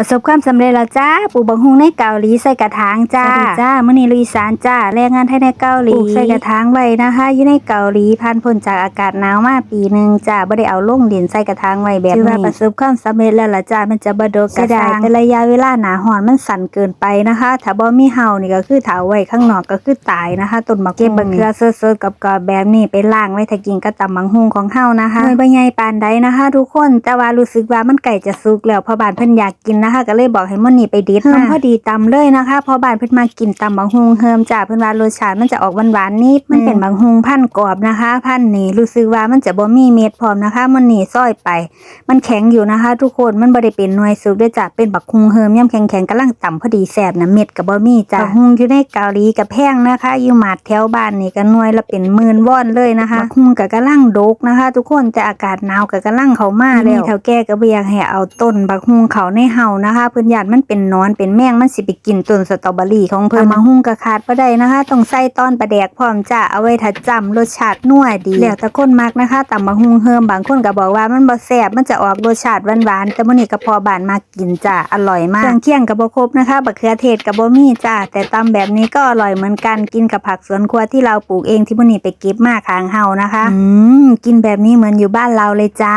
ประสบความสำเร็จแล้วจ้าปลูกบังฮุงในเกาหลีใส่กระถางจ้าสวัสดีจ้ามื้อนี้ลุยสานจ้าแรงงานไทยในเกาหลีปลูกใส่กระถางไว้นะคะอยู่ในเกาหลีผ่านพ้นจากอากาศหนาวมาปีหนึงจ้าบ่ได้เอาลงดินใส่กระถางไว้แบบนี้ถือว่าประสบความสำเร็จแล้วล่ะจ้ามันจะบ่ดกกระดางแต่ระยะเวลาหนาร้อนมันสั่นเกินไปนะคะ ถ้าบ่มีเห่านี่ก็คือถ้าเอาไว้ข้างนอกก็คือตายนะคะต้นมะเก็บบังเขือสดๆกับกอบแบบนี้ไปล้างไว้ถ้ากินก็ตำบังฮุงของเฮานะคะหน่วยบ่ใหญ่ปานใดนะคะ ทุกคนแต่ว่ารู้สึกว่ามันใกล้จะสุกแล้วเพราะบ้านเพิ่นอยากกินนะคะ ก็เลยบอกให้มอนนี่ไปดิดมาพอดีตำเลยนะคะเพราะบ้านเพิ่นมากินตำบังฮุงเฮิมจ้าเพิ่นว่ารสชาติมันจะออกหวานๆนิดมันเป็นบังฮุงพันธุ์กรอบนะคะ พันธุ์นี้รู้สึกว่ามันจะบ่มีเม็ดพร้อมนะคะมอนนี่ซอยไป มันแข็งอยู่นะคะ ทุกคนมันบ่ได้เป็นหน่วยสุกด้วยจ้ะเป็นบักฮุงเฮิมย่ำแข็งๆกำลังต่ำพอดีแซ่บนะเม็ดก็บ่มีจ้ะบักฮุงอยู่ในเกาหลีกับแพงนะคะอยู่หมาดแถวบ้านนี่ก็หน่วยละเป็นหมื่นวอนเลยนะคะบักฮุงก็กำลังดกนะคะ ทุกคนแต่อากาศหนาวก็กำลังเข้ามาแล้วเฒ่าแก่ก็บ่อยากให้เอาต้นบักฮุงเขาในเฮานะคะ เพิ่นญาติมันเป็นหนอนเป็นแมงมันสิไปกินต้นสตรอเบอรี่ของเพิ่นบักฮุงก็ขาดบ่ได้นะคะ ต้องใส่ตอนปลาแดกพร้อมจ้ะเอาไว้ถ้าจำรสชาตินัวดีแล้วแต่คนมักนะคะตำบักฮุงเฮิมบางคนก็บอกว่ามันบ่แซ่บมันจะออกรสชาติหวานๆแต่มื้อนี้ก็พอบานมากินจ้ะอร่อยมากเครื่องเคียงก็บ่ครบนะคะบักเขือเทศก็บ่มีจ้ะแต่ตำแบบนี้ก็อร่อยเหมือนกันกินกับผักสวนครัวที่เราปลูกเองที่มื้อนี้ไปเก็บมาข้างเฮานะคะอืมกินแบบนี้เหมือนอยู่บ้านเราเลยจ้า